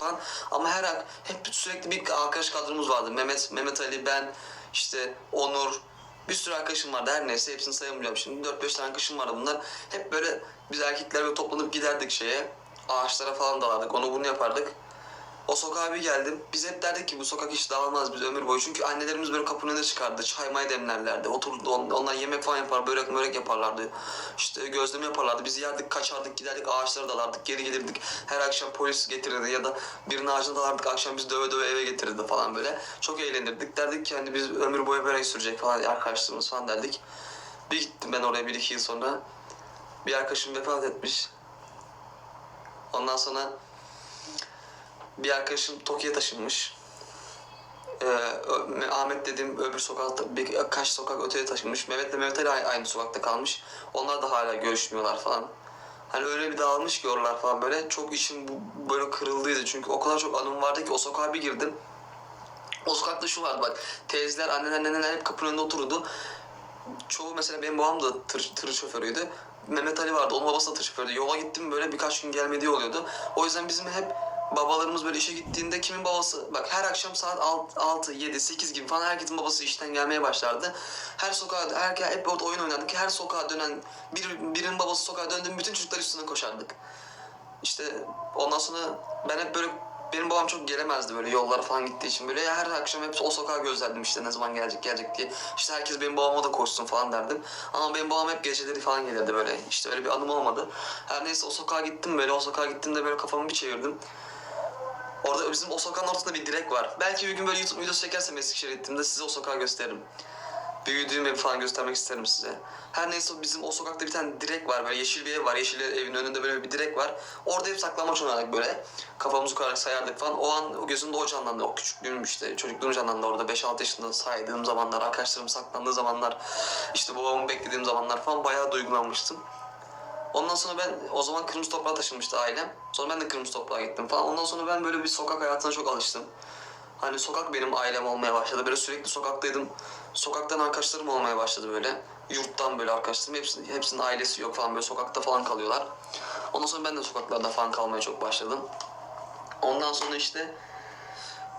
falan. Ama her ak hep sürekli bir arkadaş kadromuz vardı. Mehmet, Mehmet Ali, ben, işte Onur, bir sürü arkadaşım vardı. Her neyse hepsini sayamayacağım şimdi. 4-5 tane arkadaşım vardı bunlar. Hep böyle biz erkekler böyle toplanıp giderdik şeye. Ağaçlara falan dalardık. Onu bunu yapardık. O sokağa bir geldim. Biz hep derdik ki bu sokak hiç dağılmaz biz ömür boyu. Çünkü annelerimiz böyle kapının önüne çıkardı. Çay may demlerlerdi. Oturdu on- onlar yemek falan yapar. Börek börek yaparlardı. İşte gözleme yaparlardı. Biz yerdik kaçardık giderdik ağaçlara dalardık. Geri gelirdik. Her akşam polis getirirdi ya da birinin ağacına dalardık. Akşam biz döve döve eve getirirdi falan böyle. Çok eğlenirdik. Derdik ki hani biz ömür boyu börek sürecek falan arkadaşlarımız falan derdik. Bir gittim ben oraya bir iki yıl sonra. Bir arkadaşım vefat etmiş. Ondan sonra bir arkadaşım Tokyo'ya taşınmış. Ee, Ahmet dediğim öbür sokakta birkaç sokak öteye taşınmış. Mehmet'le Mehmet Ali ay- aynı sokakta kalmış. Onlar da hala görüşmüyorlar falan. Hani öyle bir dağılmış ki oralar falan böyle. Çok içim bu- böyle kırıldıydı. Çünkü o kadar çok anım vardı ki o sokağa bir girdim. O sokakta şu vardı bak. Teyzeler, anneler, neneler hep kapının önünde otururdu. Çoğu mesela benim babam da tır, tır şoförüydü. Mehmet Ali vardı. Onun babası da tır şofördü. Yola gittim böyle birkaç gün gelmediği oluyordu. O yüzden bizim hep babalarımız böyle işe gittiğinde kimin babası bak her akşam saat 6, 7, 8 gibi falan herkesin babası işten gelmeye başlardı. Her sokağa her, hep orada oyun oynardık. Her sokağa dönen bir, birinin babası sokağa döndüğüm bütün çocuklar üstüne koşardık. İşte ondan sonra ben hep böyle benim babam çok gelemezdi böyle yollara falan gittiği için böyle her akşam hep o sokağa gözlerdim işte ne zaman gelecek gelecek diye. İşte herkes benim babama da koşsun falan derdim. Ama benim babam hep geceleri falan gelirdi böyle. İşte öyle bir anım olmadı. Her neyse o sokağa gittim böyle o sokağa gittiğimde böyle kafamı bir çevirdim. Orada bizim o sokağın ortasında bir direk var. Belki bir gün böyle YouTube videosu çekersem Eskişehir'e gittiğimde size o sokağı gösteririm. Büyüdüğüm evi falan göstermek isterim size. Her neyse bizim o sokakta bir tane direk var böyle yeşil bir ev var. Yeşil evin önünde böyle bir direk var. Orada hep saklambaç oynardık böyle. Kafamızı koyarak sayardık falan. O an o gözümde o canlandı. O küçüklüğüm işte çocukluğum canlandı orada. 5-6 yaşında saydığım zamanlar, arkadaşlarım saklandığı zamanlar, işte babamı beklediğim zamanlar falan bayağı duygulanmıştım. Ondan sonra ben o zaman Kırmızı Toprağa taşınmıştı ailem. Sonra ben de Kırmızı Toprağa gittim falan. Ondan sonra ben böyle bir sokak hayatına çok alıştım. Hani sokak benim ailem olmaya başladı. Böyle sürekli sokaktaydım. Sokaktan arkadaşlarım olmaya başladı böyle. Yurttan böyle arkadaşlarım. Hepsinin, hepsinin ailesi yok falan böyle sokakta falan kalıyorlar. Ondan sonra ben de sokaklarda falan kalmaya çok başladım. Ondan sonra işte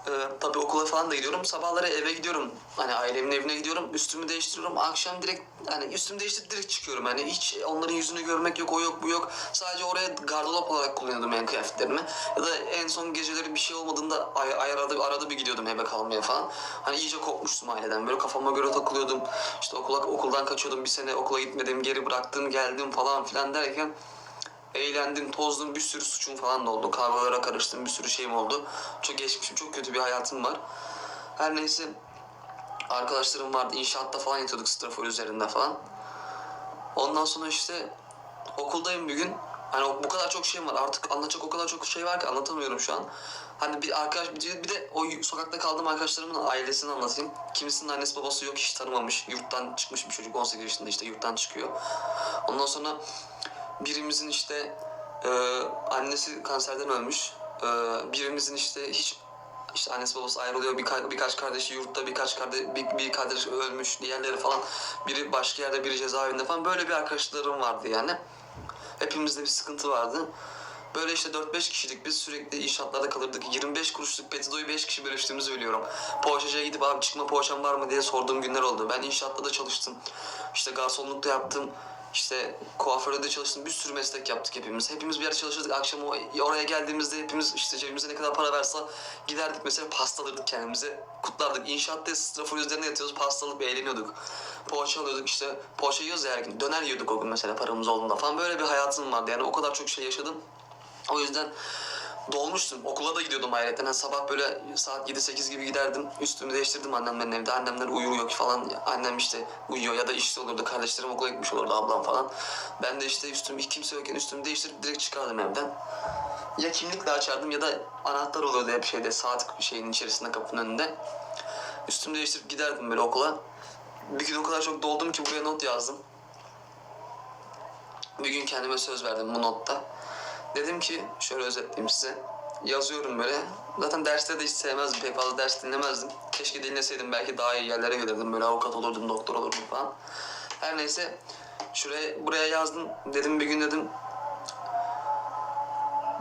ee, tabii okula falan da gidiyorum. Sabahları eve gidiyorum. Hani ailemin evine gidiyorum. Üstümü değiştiriyorum. Akşam direkt hani üstümü değiştirip direkt çıkıyorum. Hani hiç onların yüzünü görmek yok, o yok, bu yok. Sadece oraya gardırop olarak kullanıyordum en kıyafetlerimi. Ya da en son geceleri bir şey olmadığında ay, ay arada, arada bir gidiyordum eve kalmaya falan. Hani iyice kopmuştum aileden. Böyle kafama göre takılıyordum. İşte okula, okuldan kaçıyordum. Bir sene okula gitmedim, geri bıraktım, geldim falan filan derken eğlendim, tozdum, bir sürü suçum falan da oldu. Kavgalara karıştım, bir sürü şeyim oldu. Çok geçmişim, çok kötü bir hayatım var. Her neyse arkadaşlarım vardı. İnşaatta falan yatıyorduk strafor üzerinde falan. Ondan sonra işte okuldayım bir gün. Hani bu kadar çok şeyim var. Artık anlatacak o kadar çok şey var ki anlatamıyorum şu an. Hani bir arkadaş bir de, o sokakta kaldığım arkadaşlarımın ailesini anlatayım. Kimisinin annesi babası yok hiç tanımamış. Yurttan çıkmış bir çocuk 18 yaşında işte yurttan çıkıyor. Ondan sonra birimizin işte e, annesi kanserden ölmüş. E, birimizin işte hiç işte annesi babası ayrılıyor. Birka, birkaç kardeşi yurtta, birkaç kardeş bir, bir kardeş ölmüş. Diğerleri falan biri başka yerde, biri cezaevinde falan böyle bir arkadaşlarım vardı yani. Hepimizde bir sıkıntı vardı. Böyle işte 4-5 kişilik biz sürekli inşaatlarda kalırdık. 25 kuruşluk petidoyu 5 kişi bölüştüğümüzü biliyorum. Poğaçacıya gidip abi çıkma poğaçam var mı diye sorduğum günler oldu. Ben inşaatta da çalıştım. İşte garsonlukta yaptım. İşte kuaförde de çalıştım. Bir sürü meslek yaptık hepimiz. Hepimiz bir yerde çalışırdık. Akşam oraya geldiğimizde hepimiz işte cebimize ne kadar para verse giderdik mesela pasta alırdık kendimize. Kutlardık. İnşaatta strafor üzerine yatıyoruz. Pasta alıp eğleniyorduk. Poğaça alıyorduk işte. Poğaça yiyoruz her gün. Döner yiyorduk o gün mesela paramız olduğunda falan. Böyle bir hayatım vardı. Yani o kadar çok şey yaşadım. O yüzden dolmuştum. Okula da gidiyordum ayrıca. Yani sabah böyle saat 7-8 gibi giderdim. Üstümü değiştirdim annemlerin evde. Annemler uyuyor falan. Annem işte uyuyor ya da işte olurdu. Kardeşlerim okula gitmiş olurdu ablam falan. Ben de işte üstüm kimse yokken üstümü değiştirip direkt çıkardım evden. Ya kimlikle açardım ya da anahtar oluyordu hep şeyde saat şeyin içerisinde kapının önünde. Üstümü değiştirip giderdim böyle okula. Bir gün o kadar çok doldum ki buraya not yazdım. Bir gün kendime söz verdim bu notta. Dedim ki şöyle özetleyeyim size. Yazıyorum böyle. Zaten derste de hiç sevmezdim. Pek fazla ders dinlemezdim. Keşke dinleseydim belki daha iyi yerlere gelirdim. Böyle avukat olurdum, doktor olurdum falan. Her neyse şuraya buraya yazdım. Dedim bir gün dedim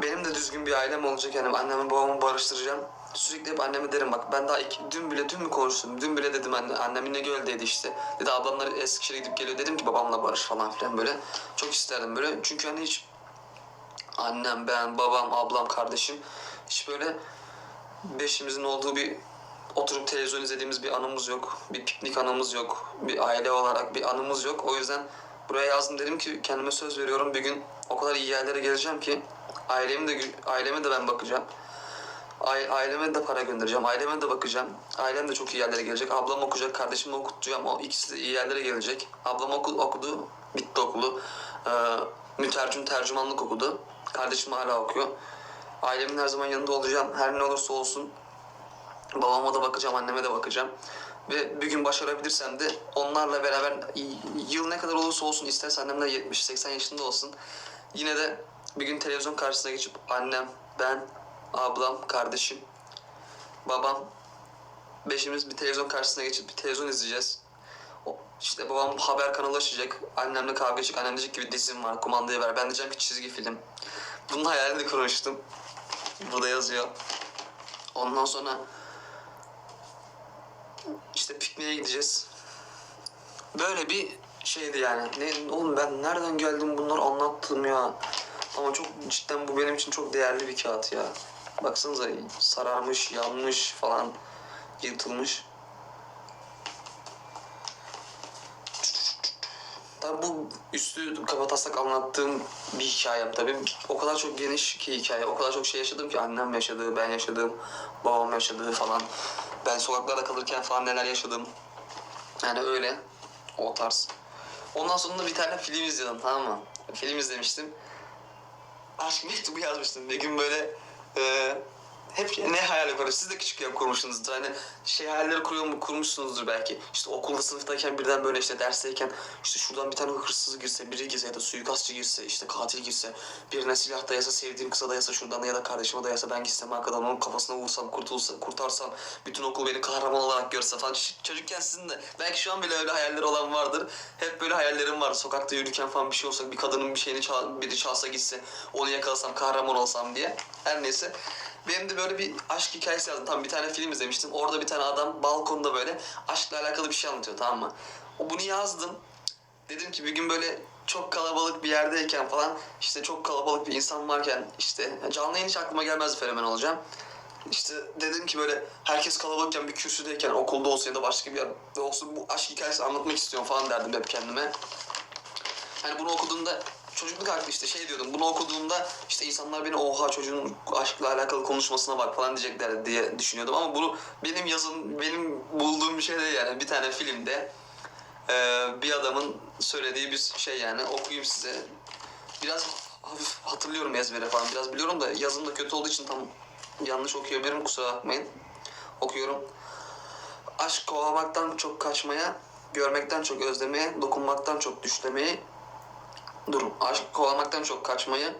benim de düzgün bir ailem olacak yani annemi babamı barıştıracağım. Sürekli hep anneme derim bak ben daha iki, dün bile dün mü konuştum? Dün bile dedim anne, annem İnegöl'deydi işte. Dedi ablamlar Eskişehir'e gidip geliyor dedim ki babamla barış falan filan böyle. Çok isterdim böyle çünkü hani hiç annem, ben, babam, ablam, kardeşim hiç böyle beşimizin olduğu bir oturup televizyon izlediğimiz bir anımız yok. Bir piknik anımız yok. Bir aile olarak bir anımız yok. O yüzden buraya yazdım dedim ki kendime söz veriyorum bir gün o kadar iyi yerlere geleceğim ki ailemi de aileme de ben bakacağım. Aile- Aileme de para göndereceğim. Aileme de bakacağım. Ailem de çok iyi yerlere gelecek. Ablam okuyacak, kardeşimi okutacağım. O ikisi de iyi yerlere gelecek. Ablam oku, okudu, bitti okulu. Ee, mütercim tercümanlık okudu. Kardeşim hala okuyor. Ailemin her zaman yanında olacağım. Her ne olursa olsun. Babama da bakacağım, anneme de bakacağım. Ve bir gün başarabilirsem de onlarla beraber yıl ne kadar olursa olsun isterse annem de 70-80 yaşında olsun. Yine de bir gün televizyon karşısına geçip annem, ben, ablam, kardeşim, babam beşimiz bir televizyon karşısına geçip bir televizyon izleyeceğiz. İşte babam haber kanalı açacak. Annemle kavga edecek. Annem diyecek ki bir dizim var kumandayı ver. Ben diyeceğim ki çizgi film. Bunun hayalini kurmuştum. Burada yazıyor. Ondan sonra işte pikniğe gideceğiz. Böyle bir şeydi yani. Ne, oğlum ben nereden geldim bunları anlattım ya. Ama çok cidden bu benim için çok değerli bir kağıt ya. Baksanıza sararmış, yanmış falan, yırtılmış. Tabi bu üstü kapatasak anlattığım bir hikayem tabii. O kadar çok geniş ki hikaye. O kadar çok şey yaşadım ki annem yaşadığı, ben yaşadığım, babam yaşadığı falan. Ben sokaklarda kalırken falan neler yaşadım. Yani öyle. O tarz. Ondan sonra bir tane film izledim tamam mı? Film izlemiştim. Aşk mektubu yazmıştım. Bir gün böyle e, hep ne hayal kurmuş? Siz de küçükken kurmuşsunuzdur. Hani şey hayalleri kuruyor mu kurmuşsunuzdur belki. İşte okulda sınıftayken birden böyle işte dersteyken işte şuradan bir tane hırsız girse, biri girse ya da suikastçı girse, işte katil girse, birine silah dayasa, sevdiğim kıza dayasa şuradan ya da kardeşime dayasa ben gitsem arkadan onun kafasına vursam, kurtulsa, kurtarsam, bütün okul beni kahraman olarak görse falan. Çocukken sizin de belki şu an bile öyle hayalleri olan vardır. Hep böyle hayallerim vardı. Sokakta yürürken falan bir şey olsa, bir kadının bir şeyini çal, biri çalsa gitse, onu yakalasam, kahraman olsam diye. Her neyse. Benim de böyle bir aşk hikayesi yazdım. Tam bir tane film izlemiştim. Orada bir tane adam balkonda böyle aşkla alakalı bir şey anlatıyor tamam mı? O bunu yazdım. Dedim ki bir gün böyle çok kalabalık bir yerdeyken falan işte çok kalabalık bir insan varken işte canlı yayın hiç aklıma gelmezdi fenomen olacağım. İşte dedim ki böyle herkes kalabalıkken bir kürsüdeyken okulda olsun ya da başka bir yerde olsun bu aşk hikayesi anlatmak istiyorum falan derdim hep kendime. Hani bunu okuduğumda çocukluk aklı işte şey diyordum. Bunu okuduğumda işte insanlar beni oha çocuğun aşkla alakalı konuşmasına bak falan diyecekler diye düşünüyordum. Ama bunu benim yazım, benim bulduğum bir şey değil yani. Bir tane filmde eee, bir adamın söylediği bir şey yani. Okuyayım size. Biraz hafif hatırlıyorum ezbere falan. Biraz biliyorum da yazım da kötü olduğu için tam yanlış okuyabilirim kusura bakmayın. Okuyorum. Aşk kovalamaktan çok kaçmaya, görmekten çok özlemeye, dokunmaktan çok düşlemeye, dur, aşk kovalamaktan çok kaçmayı,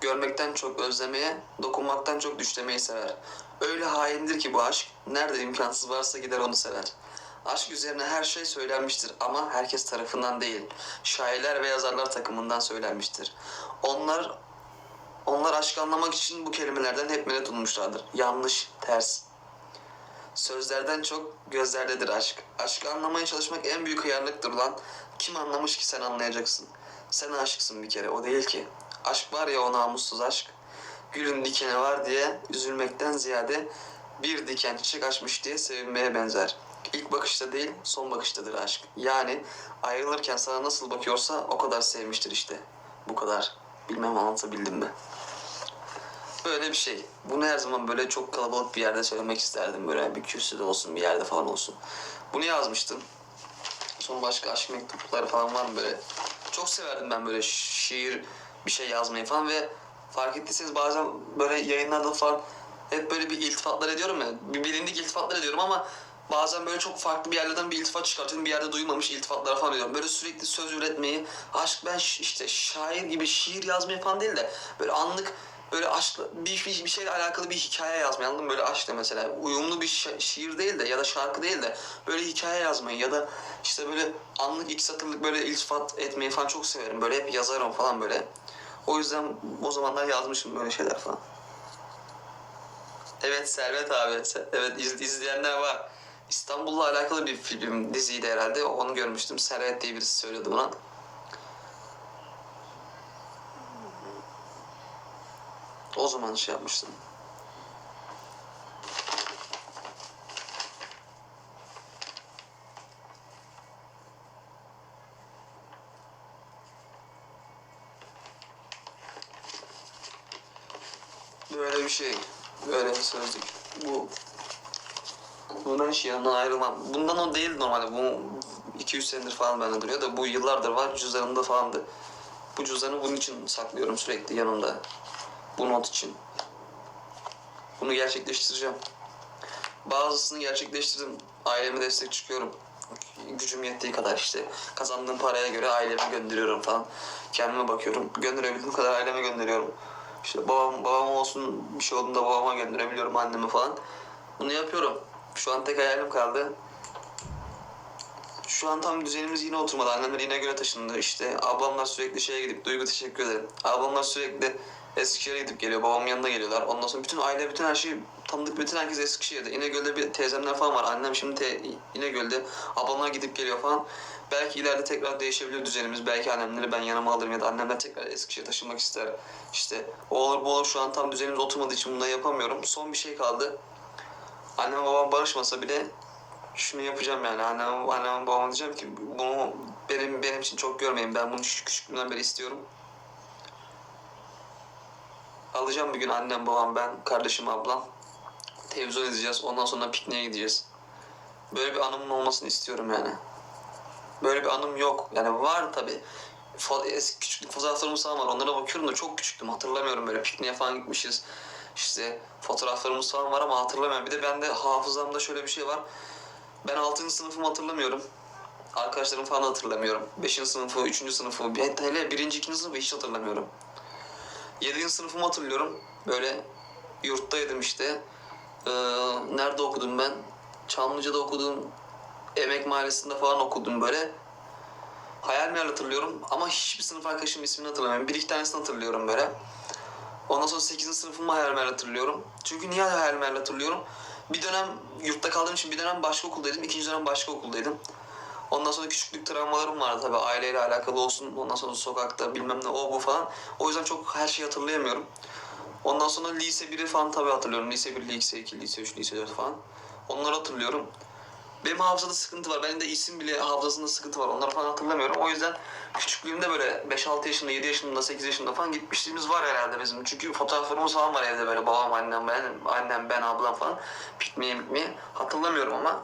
görmekten çok özlemeye, dokunmaktan çok düşlemeyi sever. Öyle haindir ki bu aşk, nerede imkansız varsa gider onu sever. Aşk üzerine her şey söylenmiştir ama herkes tarafından değil. Şairler ve yazarlar takımından söylenmiştir. Onlar onlar aşkı anlamak için bu kelimelerden hep medet ummuşlardır. Yanlış, ters, Sözlerden çok gözlerdedir aşk. Aşkı anlamaya çalışmak en büyük hıyarlıktır lan. Kim anlamış ki sen anlayacaksın. Sen aşıksın bir kere o değil ki. Aşk var ya o namussuz aşk. Gülün dikeni var diye üzülmekten ziyade bir diken çiçek açmış diye sevinmeye benzer. İlk bakışta değil son bakıştadır aşk. Yani ayrılırken sana nasıl bakıyorsa o kadar sevmiştir işte. Bu kadar. Bilmem anlatabildim mi? Böyle bir şey. Bunu her zaman böyle çok kalabalık bir yerde söylemek isterdim. Böyle bir kürsüde olsun, bir yerde falan olsun. Bunu yazmıştım. Sonra başka aşk mektupları falan var mı böyle? Çok severdim ben böyle şiir, bir şey yazmayı falan ve fark ettiyseniz bazen böyle yayınlarda falan hep böyle bir iltifatlar ediyorum ya. Bir bilindik iltifatlar ediyorum ama bazen böyle çok farklı bir yerlerden bir iltifat çıkartıyorum. Bir yerde duymamış iltifatlara falan ediyorum. Böyle sürekli söz üretmeyi, aşk ben işte şair gibi şiir yazmayı falan değil de böyle anlık böyle aşkla bir, bir, bir şeyle alakalı bir hikaye yazmayı anladın mı? Böyle aşkla mesela uyumlu bir şi- şiir değil de ya da şarkı değil de böyle hikaye yazmayı ya da işte böyle anlık iki satırlık böyle iltifat etmeyi falan çok severim. Böyle hep yazarım falan böyle. O yüzden o zamanlar yazmışım böyle şeyler falan. Evet Servet abi. Evet iz- izleyenler var. İstanbul'la alakalı bir film diziydi herhalde. Onu görmüştüm. Servet diye birisi söylüyordu buna. O zaman şey yapmıştım. Böyle bir şey. Böyle sözlük. Bu Bundan hiç yanından ayrılmam. Bundan o değil normalde. Bu 200 senedir falan bende duruyor da bu yıllardır var. Cüzdanımda falandı. Bu cüzdanı bunun için saklıyorum sürekli yanımda. Bu not için. Bunu gerçekleştireceğim. Bazısını gerçekleştirdim. Aileme destek çıkıyorum. Gücüm yettiği kadar işte. Kazandığım paraya göre aileme gönderiyorum falan. Kendime bakıyorum. Gönderebildiğim kadar aileme gönderiyorum. İşte babam, babam olsun bir şey olduğunda babama gönderebiliyorum anneme falan. Bunu yapıyorum. Şu an tek hayalim kaldı. Şu an tam düzenimiz yine oturmadı. Annemler yine göre taşındı. İşte ablamlar sürekli şeye gidip, Duygu teşekkür ederim. Ablamlar sürekli Eskişehir'e gidip geliyor. Babamın yanına geliyorlar. Ondan sonra bütün aile, bütün her şey tanıdık bütün herkes Eskişehir'de. İnegöl'de bir teyzemler falan var. Annem şimdi te, İnegöl'de. Ablamlar gidip geliyor falan. Belki ileride tekrar değişebilir düzenimiz. Belki annemleri ben yanıma alırım ya da annemler tekrar Eskişehir'e taşınmak ister. İşte o olur bu olur şu an tam düzenimiz oturmadığı için bunları yapamıyorum. Son bir şey kaldı. Annem babam barışmasa bile şunu yapacağım yani. Annem, annem babama diyeceğim ki bunu benim benim için çok görmeyin. Ben bunu küçük, küçüklüğümden beri istiyorum. Alacağım bir gün annem, babam, ben, kardeşim, ablam. Televizyon izleyeceğiz. Ondan sonra pikniğe gideceğiz. Böyle bir anımın olmasını istiyorum yani. Böyle bir anım yok. Yani var tabi. Eski küçüklük fotoğraflarımız falan var. Onlara bakıyorum da çok küçüktüm. Hatırlamıyorum böyle pikniğe falan gitmişiz. İşte fotoğraflarımız falan var ama hatırlamıyorum. Bir de bende hafızamda şöyle bir şey var. Ben 6. sınıfımı hatırlamıyorum. Arkadaşlarım falan hatırlamıyorum. 5. sınıfı, 3. sınıfı, hele 1. 2. sınıfı hiç hatırlamıyorum. 7. sınıfımı hatırlıyorum. Böyle yurttaydım işte. Ee, nerede okudum ben? Çamlıca'da okudum. Emek Mahallesi'nde falan okudum böyle. Hayal meyal hatırlıyorum ama hiçbir sınıf arkadaşımın ismini hatırlamıyorum. Bir iki tanesini hatırlıyorum böyle. Ondan sonra 8. sınıfımı hayal meyal hatırlıyorum. Çünkü niye hayal meyal hatırlıyorum? Bir dönem yurtta kaldığım için bir dönem başka okuldaydım. ikinci dönem başka okuldaydım. Ondan sonra küçüklük travmalarım vardı tabii aileyle alakalı olsun. Ondan sonra sokakta bilmem ne o bu falan. O yüzden çok her şeyi hatırlayamıyorum. Ondan sonra lise 1'i falan tabii hatırlıyorum. Lise 1, lise 2, lise 3, lise 4 falan. Onları hatırlıyorum. Benim hafızada sıkıntı var. Benim de isim bile hafızasında sıkıntı var. Onları falan hatırlamıyorum. O yüzden küçüklüğümde böyle 5-6 yaşında, 7 yaşında, 8 yaşında falan gitmişliğimiz var herhalde bizim. Çünkü fotoğraflarımız falan var evde böyle babam, annem, ben, annem, ben, ablam falan. Pikniğe gitmeye. Hatırlamıyorum ama.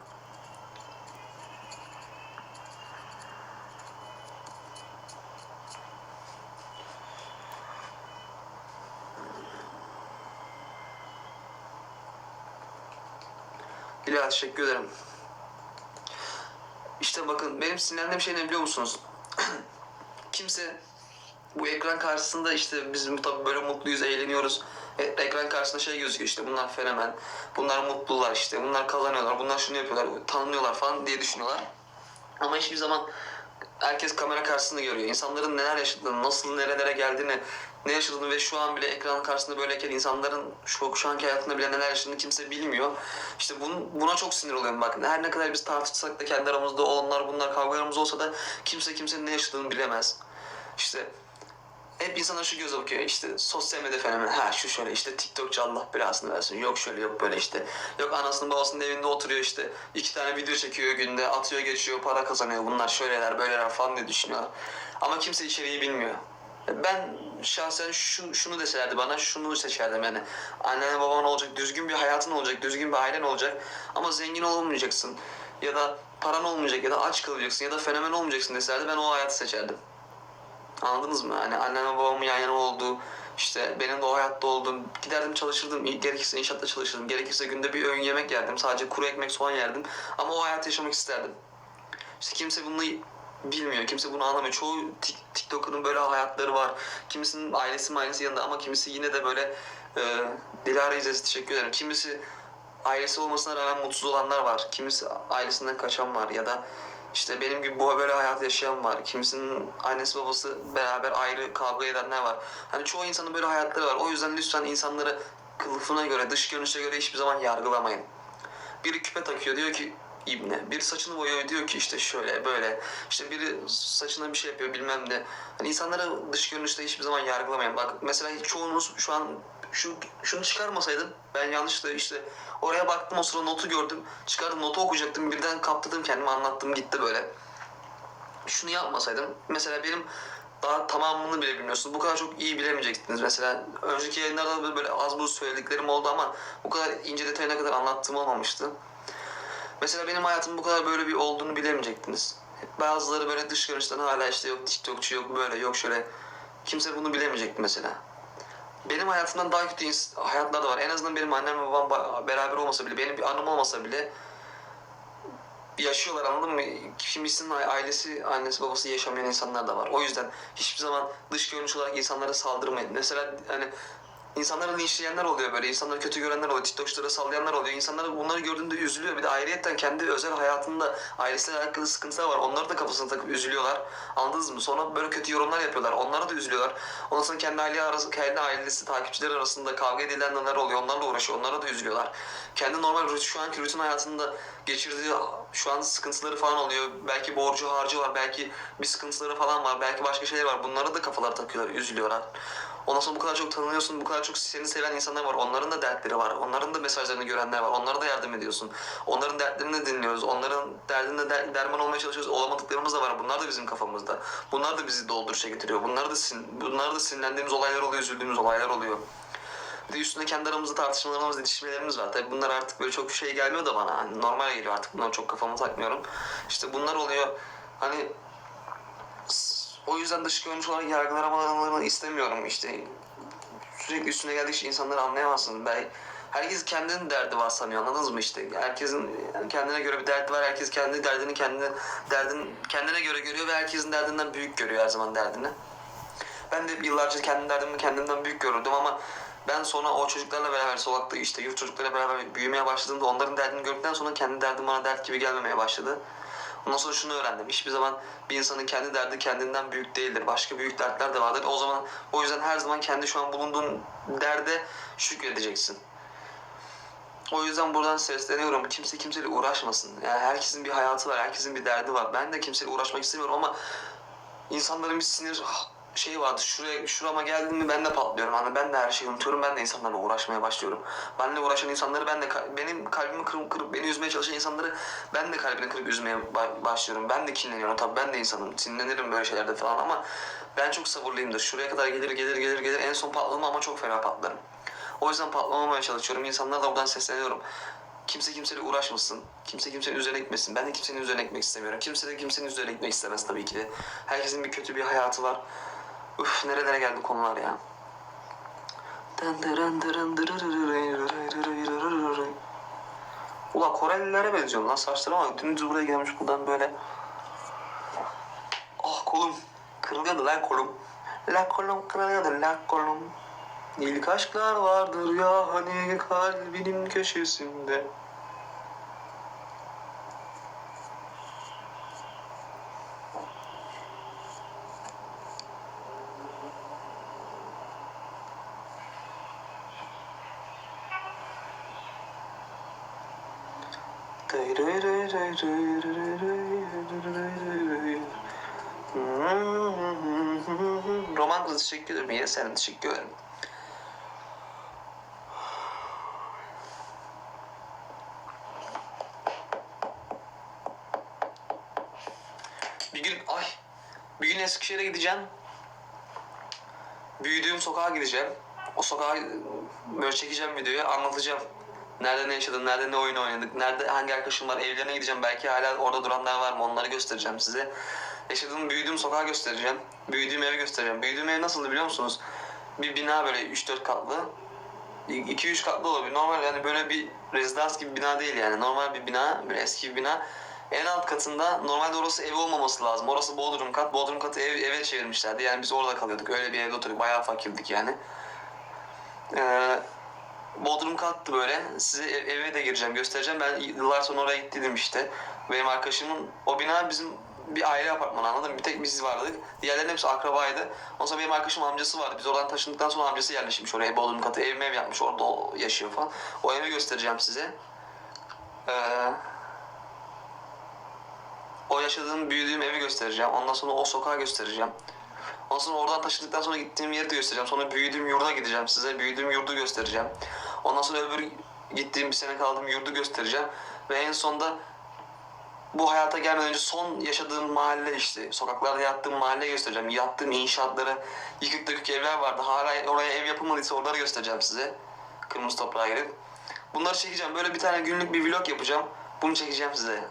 Teşekkür ederim. İşte bakın benim sinirlendiğim şey ne biliyor musunuz? Kimse bu ekran karşısında işte biz tabii böyle mutluyuz, eğleniyoruz. E, ekran karşısında şey gözüküyor işte bunlar fenomen, bunlar mutlular işte, bunlar kazanıyorlar, bunlar şunu yapıyorlar, tanınıyorlar falan diye düşünüyorlar. Ama hiçbir zaman herkes kamera karşısında görüyor. İnsanların neler yaşadığını, nasıl nerelere geldiğini, ne yaşadığını ve şu an bile ekran karşısında böyleyken insanların şu, şu anki hayatında bile neler yaşadığını kimse bilmiyor. İşte bunun, buna çok sinir oluyorum bak. Her ne kadar biz tartışsak da kendi aramızda onlar bunlar kavgalarımız olsa da kimse kimsenin ne yaşadığını bilemez. İşte hep insanlar şu göze bakıyor işte sosyal medya fenomeni ha şu şöyle işte TikTokçu Allah belasını versin yok şöyle yok böyle işte. Yok anasının babasının evinde oturuyor işte iki tane video çekiyor günde atıyor geçiyor para kazanıyor bunlar şöyleler böyleler falan diye düşünüyorlar ama kimse içeriği bilmiyor. Ben şahsen şu, şunu deselerdi bana şunu seçerdim yani. Annen baban olacak düzgün bir hayatın olacak düzgün bir ailen olacak. Ama zengin olmayacaksın ya da paran olmayacak ya da aç kalacaksın ya da fenomen olmayacaksın deselerdi ben o hayatı seçerdim. Anladınız mı? Hani annemle babamın yan yana olduğu, işte benim de o hayatta olduğum, giderdim çalışırdım, gerekirse inşaatta çalışırdım, gerekirse günde bir öğün yemek yerdim, sadece kuru ekmek soğan yerdim ama o hayatı yaşamak isterdim. İşte kimse bunu bilmiyor, kimse bunu anlamıyor. Çoğu Tik- TikToker'ın böyle hayatları var. Kimisinin ailesi ailesi yanında ama kimisi yine de böyle e, Dilara İzzesi teşekkür ederim. Kimisi ailesi olmasına rağmen mutsuz olanlar var. Kimisi ailesinden kaçan var ya da İşte benim gibi bu böyle hayat yaşayan var. Kimisinin annesi babası beraber ayrı kavga edenler var. Hani çoğu insanın böyle hayatları var. O yüzden lütfen insanları kılıfına göre, dış görünüşe göre hiçbir zaman yargılamayın. Biri küpe takıyor diyor ki ibne. Biri saçını boyuyor diyor ki işte şöyle böyle. İşte biri saçına bir şey yapıyor bilmem ne. Hani insanları dış görünüşte hiçbir zaman yargılamayın. Bak mesela çoğunuz şu an şu şunu çıkarmasaydım ben yanlışlıkla işte oraya baktım o sıra notu gördüm. Çıkardım notu okuyacaktım birden kaptırdım kendimi anlattım gitti böyle. Şunu yapmasaydım mesela benim daha tamamını bile bilmiyorsunuz. Bu kadar çok iyi bilemeyecektiniz. Mesela önceki yayınlarda da böyle az buz söylediklerim oldu ama bu kadar ince detayına kadar anlattığım olmamıştı. Mesela benim hayatım bu kadar böyle bir olduğunu bilemeyecektiniz. Bazıları böyle dış görünüşten hala işte yok TikTokçu yok böyle yok şöyle. Kimse bunu bilemeyecekti mesela. Benim hayatımdan daha kötü hayatlar da var. En azından benim annem ve babam ba- beraber olmasa bile, benim bir anım olmasa bile yaşıyorlar anladın mı? Kimisinin ailesi, annesi babası yaşamayan insanlar da var. O yüzden hiçbir zaman dış görünüş olarak insanlara saldırmayın. Mesela hani insanları linçleyenler oluyor böyle, insanları kötü görenler oluyor, TikTokçulara sallayanlar oluyor. İnsanlar bunları gördüğünde üzülüyor. Bir de ayrıyetten kendi özel hayatında ailesiyle alakalı sıkıntılar var. Onları da kafasına takıp üzülüyorlar. Anladınız mı? Sonra böyle kötü yorumlar yapıyorlar. Onlara da üzülüyorlar. Ondan sonra kendi aile arası, kendi ailesi, takipçileri arasında kavga edilenler oluyor. Onlarla uğraşıyor. Onlara da üzülüyorlar. Kendi normal şu anki rutin hayatında geçirdiği şu an sıkıntıları falan oluyor. Belki borcu harcı var. Belki bir sıkıntıları falan var. Belki başka şeyler var. Bunlara da kafalar takıyorlar. Üzülüyorlar. Ondan sonra bu kadar çok tanınıyorsun, bu kadar çok seni seven insanlar var. Onların da dertleri var. Onların da mesajlarını görenler var. Onlara da yardım ediyorsun. Onların dertlerini dinliyoruz. Onların derdinde der- derman olmaya çalışıyoruz. Olamadıklarımız da var. Bunlar da bizim kafamızda. Bunlar da bizi dolduruşa getiriyor. Bunlar da sin bunlar da sinirlendiğimiz olaylar oluyor, üzüldüğümüz olaylar oluyor. Bir de üstüne kendi aramızda tartışmalarımız, didişmelerimiz var. Tabii bunlar artık böyle çok şey gelmiyor da bana. Hani normal geliyor artık. Bunları çok kafama takmıyorum. İşte bunlar oluyor. Hani o yüzden dış görünüş olarak yargılamalarını istemiyorum işte. Sürekli üstüne geldikçe insanları anlayamazsınız. Ben, herkes kendinin derdi var sanıyor anladınız mı işte? Herkesin kendine göre bir derdi var. Herkes kendi derdini kendine, derdin, kendine göre görüyor ve herkesin derdinden büyük görüyor her zaman derdini. Ben de yıllarca kendi derdimi kendimden büyük görürdüm ama ben sonra o çocuklarla beraber sokakta işte yurt çocuklarıyla beraber büyümeye başladığımda onların derdini gördükten sonra kendi derdim bana dert gibi gelmemeye başladı. Ondan sonra şunu öğrendim. Hiçbir zaman bir insanın kendi derdi kendinden büyük değildir. Başka büyük dertler de vardır. O zaman o yüzden her zaman kendi şu an bulunduğun derde şükredeceksin. O yüzden buradan sesleniyorum. Kimse kimseyle uğraşmasın. Yani herkesin bir hayatı var, herkesin bir derdi var. Ben de kimseyle uğraşmak istemiyorum ama insanların bir sinir şey vardı. Şuraya şurama geldim mi ben de patlıyorum. Hani ben de her şeyi unutuyorum. Ben de insanlarla uğraşmaya başlıyorum. Benimle uğraşan insanları ben de benim kalbimi kırıp kırıp beni üzmeye çalışan insanları ben de kalbini kırıp üzmeye ba- başlıyorum. Ben de kinleniyorum. Tabii ben de insanım. Sinirlenirim böyle şeylerde falan ama ben çok sabırlıyımdır. Şuraya kadar gelir gelir gelir gelir en son patladım ama çok fena patlarım. O yüzden patlamamaya çalışıyorum. İnsanlara da buradan sesleniyorum. Kimse kimseyle uğraşmasın. Kimse kimsenin üzerine gitmesin. Ben de kimsenin üzerine gitmek istemiyorum. Kimse de kimsenin üzerine gitmek istemez tabii ki de. Herkesin bir kötü bir hayatı var. Üf nerelere geldi konular ya. Ulan Korelilere benziyorum lan saçlarım ama dümdüz buraya gelmiş buradan böyle. Ah kolum. Kırılıyordu lan kolum. La kolum kırılıyordu la kolum. İlk aşklar vardır ya hani kalbinin köşesinde. Roman kızı teşekkür ederim. Yine sen teşekkür ederim. Bir gün ay bir gün Eskişehir'e gideceğim. Büyüdüğüm sokağa gideceğim. O sokağa böyle çekeceğim videoyu anlatacağım. Nerede ne yaşadım, nerede ne oyun oynadık, nerede hangi arkadaşım var, evlerine gideceğim. Belki hala orada duranlar var mı onları göstereceğim size. Yaşadığım, büyüdüğüm sokağı göstereceğim. Büyüdüğüm evi göstereceğim. Büyüdüğüm ev nasıldı biliyor musunuz? Bir bina böyle 3-4 katlı. 2-3 katlı olabilir. Normal yani böyle bir rezidans gibi bina değil yani. Normal bir bina, böyle eski bir bina. En alt katında normalde orası ev olmaması lazım. Orası bodrum kat. Bodrum katı ev, eve çevirmişlerdi. Yani biz orada kalıyorduk. Öyle bir evde oturduk. Bayağı fakirdik yani. Ee, Bodrum kattı böyle. Size ev- eve de gireceğim, göstereceğim. Ben yıllar sonra oraya gittiydim işte. Benim arkadaşımın, o bina bizim bir aile apartmanı anladın mı? Bir tek biz vardık. Diğerlerinin hepsi akrabaydı. Ondan sonra benim arkadaşım amcası vardı. Biz oradan taşındıktan sonra amcası yerleşmiş oraya. Bodrum katı ev mev yapmış. Orada yaşıyor falan. O evi göstereceğim size. Ee, o yaşadığım, büyüdüğüm evi göstereceğim. Ondan sonra o sokağı göstereceğim. Ondan sonra oradan taşındıktan sonra gittiğim yeri de göstereceğim. Sonra büyüdüğüm yurda gideceğim size. Büyüdüğüm yurdu göstereceğim. Ondan sonra öbür gittiğim bir sene kaldığım yurdu göstereceğim. Ve en sonda bu hayata gelmeden önce son yaşadığım mahalle işte sokaklarda yattığım mahalle göstereceğim. Yattığım inşaatları, yıkık dökük evler vardı. Hala oraya ev yapılmadıysa oraları göstereceğim size. Kırmızı toprağa girip. Bunları çekeceğim. Böyle bir tane günlük bir vlog yapacağım. Bunu çekeceğim size.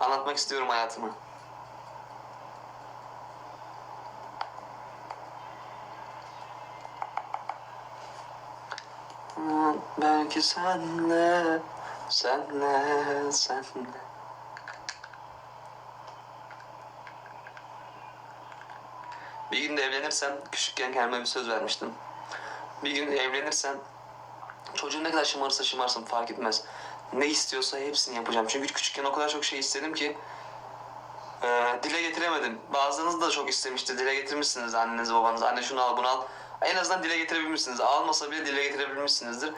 Anlatmak istiyorum hayatımı. Belki senle, senle, senle. Bir gün evlenirsem, küçükken kendime bir söz vermiştim. Bir gün evlenirsem, çocuğun ne kadar şımarırsa şımarsın fark etmez. Ne istiyorsa hepsini yapacağım. Çünkü küçükken o kadar çok şey istedim ki e, dile getiremedim. Bazılarınız da çok istemişti. Dile getirmişsiniz anneniz babanız. Anne şunu al bunu al. En azından dile getirebilmişsiniz. Almasa bile dile getirebilmişsinizdir.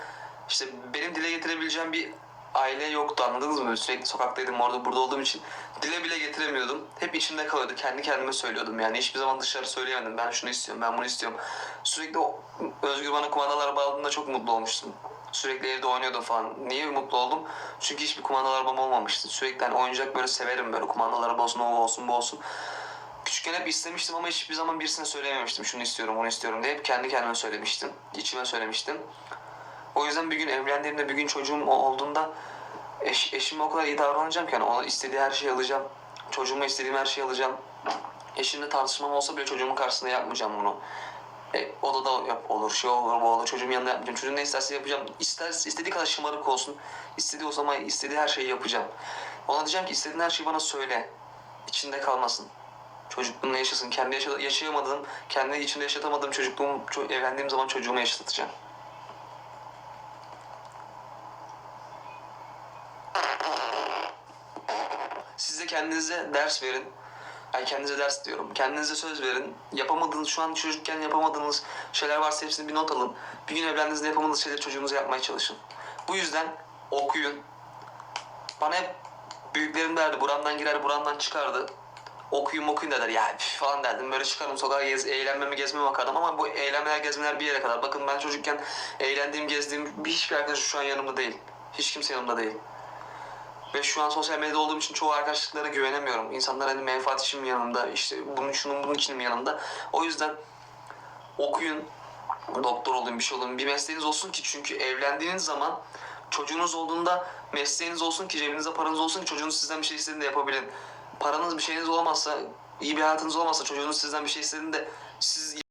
İşte benim dile getirebileceğim bir aile yoktu anladınız mı? Sürekli sokaktaydım orada burada olduğum için dile bile getiremiyordum. Hep içimde kalıyordu. Kendi kendime söylüyordum yani. Hiçbir zaman dışarı söyleyemedim. Ben şunu istiyorum, ben bunu istiyorum. Sürekli Özgür bana kumandalar bağladığında çok mutlu olmuştum. Sürekli evde oynuyordum falan. Niye mutlu oldum? Çünkü hiçbir kumandalı arabam olmamıştı. Sürekli hani oyuncak böyle severim böyle kumandalı araba olsun, o olsun, bu olsun. Küçükken hep istemiştim ama hiçbir zaman birisine söyleyememiştim. Şunu istiyorum, bunu istiyorum diye. Hep kendi kendime söylemiştim. İçime söylemiştim. O yüzden bir gün evlendiğimde, bir gün çocuğum olduğunda eş, eşime o kadar iyi davranacağım ki hani ona istediği her şeyi alacağım. Çocuğuma istediğim her şeyi alacağım. Eşimle tartışmam olsa bile çocuğumun karşısında yapmayacağım bunu. E, odada yap, olur, şey olur, bu olur. Çocuğumun yanında yapmayacağım. Çocuğum ne isterse yapacağım. İster, istediği kadar şımarık olsun. İstediği o zaman istediği her şeyi yapacağım. Ona diyeceğim ki istediğin her şeyi bana söyle. İçinde kalmasın. Çocukluğunu yaşasın. Kendi yaşa- yaşayamadığım, kendi içinde yaşatamadığım çocukluğumu ço- evlendiğim zaman çocuğuma yaşatacağım. Siz de kendinize ders verin. Ay kendinize ders diyorum. Kendinize söz verin. Yapamadığınız, şu an çocukken yapamadığınız şeyler varsa hepsini bir not alın. Bir gün evlendiğinizde yapamadığınız şeyleri çocuğunuza yapmaya çalışın. Bu yüzden okuyun. Bana hep büyüklerim derdi. Buramdan girer, buramdan çıkardı. Okuyun okuyun derler. Ya falan derdim. Böyle çıkarım sokağa gez, eğlenmeme gezmeme bakardım ama bu eğlenmeler gezmeler bir yere kadar. Bakın ben çocukken eğlendiğim, gezdiğim bir hiçbir arkadaşım şu an yanımda değil. Hiç kimse yanımda değil. Ve şu an sosyal medyada olduğum için çoğu arkadaşlıklara güvenemiyorum. İnsanlar hani menfaat için mi yanımda, işte bunun şunun bunun için mi yanımda. O yüzden okuyun, doktor olun, bir şey olun, bir mesleğiniz olsun ki çünkü evlendiğiniz zaman çocuğunuz olduğunda mesleğiniz olsun ki cebinizde paranız olsun ki çocuğunuz sizden bir şey istediğinde yapabilin. Paranız bir şeyiniz olmazsa, iyi bir hayatınız olmazsa çocuğunuz sizden bir şey istediğinde siz